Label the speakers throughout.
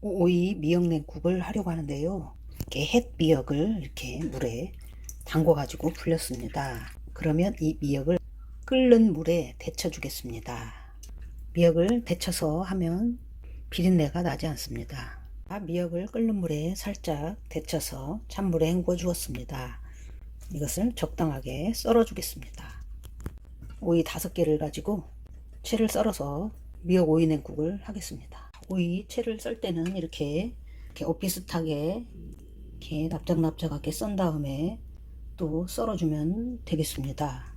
Speaker 1: 오이 미역냉국을 하려고 하는데요. 이렇게 햇 미역을 이렇게 물에 담궈 가지고 불렸습니다. 그러면 이 미역을 끓는 물에 데쳐 주겠습니다. 미역을 데쳐서 하면 비린내가 나지 않습니다. 아, 미역을 끓는 물에 살짝 데쳐서 찬물에 헹궈 주었습니다. 이것을 적당하게 썰어 주겠습니다. 오이 다섯 개를 가지고 채를 썰어서 미역 오이 냉국을 하겠습니다. 오이 채를 썰 때는 이렇게, 이렇게 오피스하게 이렇게 납작납작하게 썬 다음에 또 썰어주면 되겠습니다.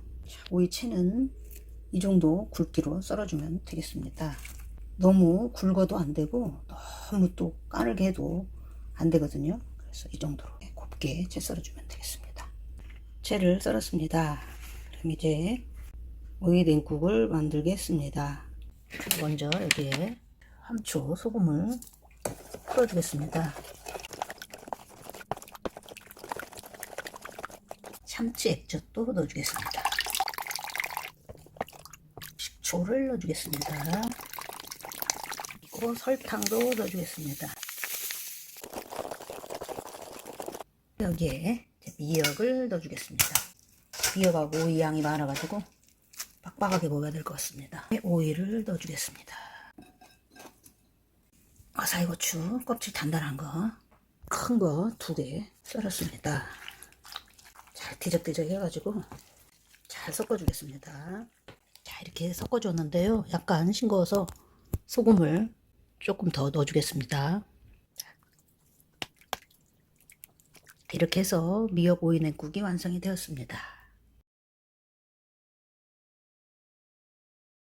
Speaker 1: 오이 채는 이 정도 굵기로 썰어주면 되겠습니다. 너무 굵어도 안 되고 너무 또 까늘게 해도 안 되거든요. 그래서 이 정도로 곱게 채 썰어주면 되겠습니다. 채를 썰었습니다. 그럼 이제 오이 냉국을 만들겠습니다. 먼저 여기에 함초 소금을 풀어주겠습니다. 참치 액젓도 넣어주겠습니다. 식초를 넣어주겠습니다. 그리고 설탕도 넣어주겠습니다. 여기에 미역을 넣어주겠습니다. 미역하고 오이 양이 많아가지고 빡빡하게 먹어야 될 것 같습니다. 오이를 넣어주겠습니다. 아사이고추 껍질 단단한 거, 큰 거 두 개 썰었습니다. 잘 뒤적뒤적 해가지고 잘 섞어주겠습니다. 자 이렇게 섞어줬는데요. 약간 싱거워서 소금을 조금 더 넣어주겠습니다. 이렇게 해서 미역 오이 냉국이 완성이 되었습니다.